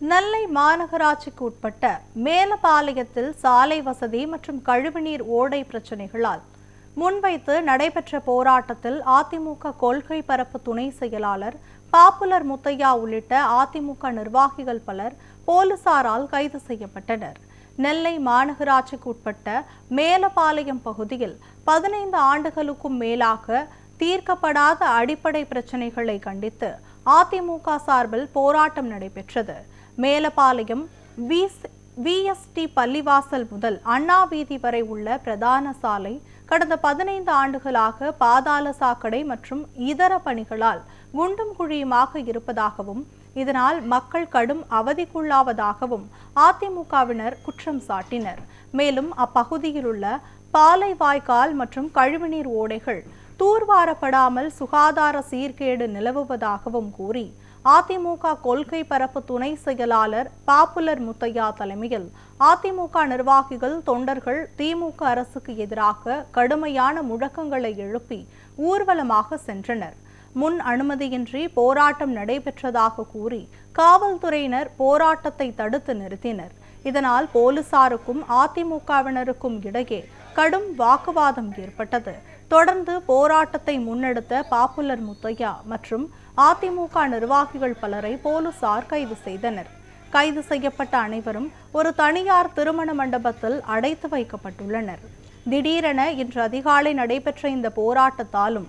நெல்லை மாநகராட்சிக்கு உட்பட்ட மேலபாளையத்தில் சாலை வசதி மற்றும் கழிவுநீர் ஓடை பிரச்சினைகளால் முன்வைத்து நடைபெற்ற போராட்டத்தில் அதிமுக கொள்கை பரப்பு துணை செயலாளர் பாப்புலர் முத்தையா உள்ளிட்ட அதிமுக நிர்வாகிகள் பலர் போலீசாரால் கைது செய்யப்பட்டனர். நெல்லை மாநகராட்சிக்கு உட்பட்ட மேலபாளையம் பகுதியில் பதினைந்து ஆண்டுகளுக்கும் மேலாக தீர்க்கப்படாத அடிப்படை பிரச்சினைகளை கண்டித்து அதிமுக சார்பில் போராட்டம் நடைபெற்றது. மேலப்பாளையம் விஎஸ்டி பள்ளிவாசல் முதல் அண்ணா வீதி வரை உள்ள பிரதான சாலை கடந்த பதினைந்து ஆண்டுகளாக பாதாள சாக்கடை மற்றும் இதர பணிகளால் குண்டும் குழியுமாக இருப்பதாகவும் இதனால் மக்கள் கடும் அவதிக்குள்ளாவதாகவும் அதிமுகவினர் குற்றம் சாட்டினர். மேலும் அப்பகுதியில் உள்ள பாலை வாய்க்கால் மற்றும் கழிவுநீர் ஓடைகள் தூர்வாரப்படாமல் சுகாதார சீர்கேடு நிலவுவதாகவும் கூறி அதிமுக கொள்கை பரப்பு துணை செயலாளர் பாப்புலர் முத்தையா தலைமையில் அதிமுக நிர்வாகிகள் தொண்டர்கள் திமுக அரசுக்கு எதிராக கடுமையான முழக்கங்களை எழுப்பி ஊர்வலமாக சென்றனர். முன் அனுமதியின்றி போராட்டம் நடைபெற்றதாக கூறி காவல்துறையினர் போராட்டத்தை தடுத்து நிறுத்தினர். இதனால் போலீசாருக்கும் அதிமுகவினருக்கும் இடையே கடும் வாக்குவாதம் ஏற்பட்டது. தொடர்ந்து போராட்டத்தை முன்னெடுத்த பாப்புலர் முத்தையா மற்றும் அதிமுக நிர்வாகிகள் பலரை போலீசார் கைது செய்தனர். கைது செய்யப்பட்ட அனைவரும் ஒரு தனியார் திருமண மண்டபத்தில் அடைத்து வைக்கப்பட்டுள்ளனர். திடீரென இன்று அதிகாலை நடைபெற்ற இந்த போராட்டத்தாலும்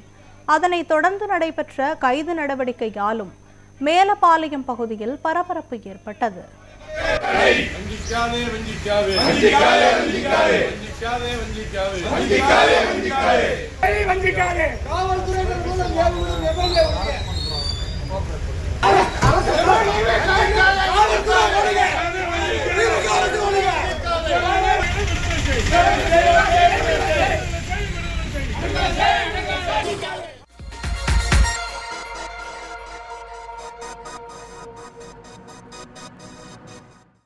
அதனைத் தொடர்ந்து நடைபெற்ற கைது நடவடிக்கையாலும் மேலப்பாளையம் பகுதியில் பரபரப்பு ஏற்பட்டது. வஞ்சிக்காதே வஞ்சிக்காதே. வஞ்சிக்காதே வஞ்சிக்காதே. வஞ்சிக்காதே. காவல்துறை மூலம் ஏவுகிறது எம்எல்ஏ உடைய காவல்துறை ஒழுங்க காவல்துறை ஒழுங்க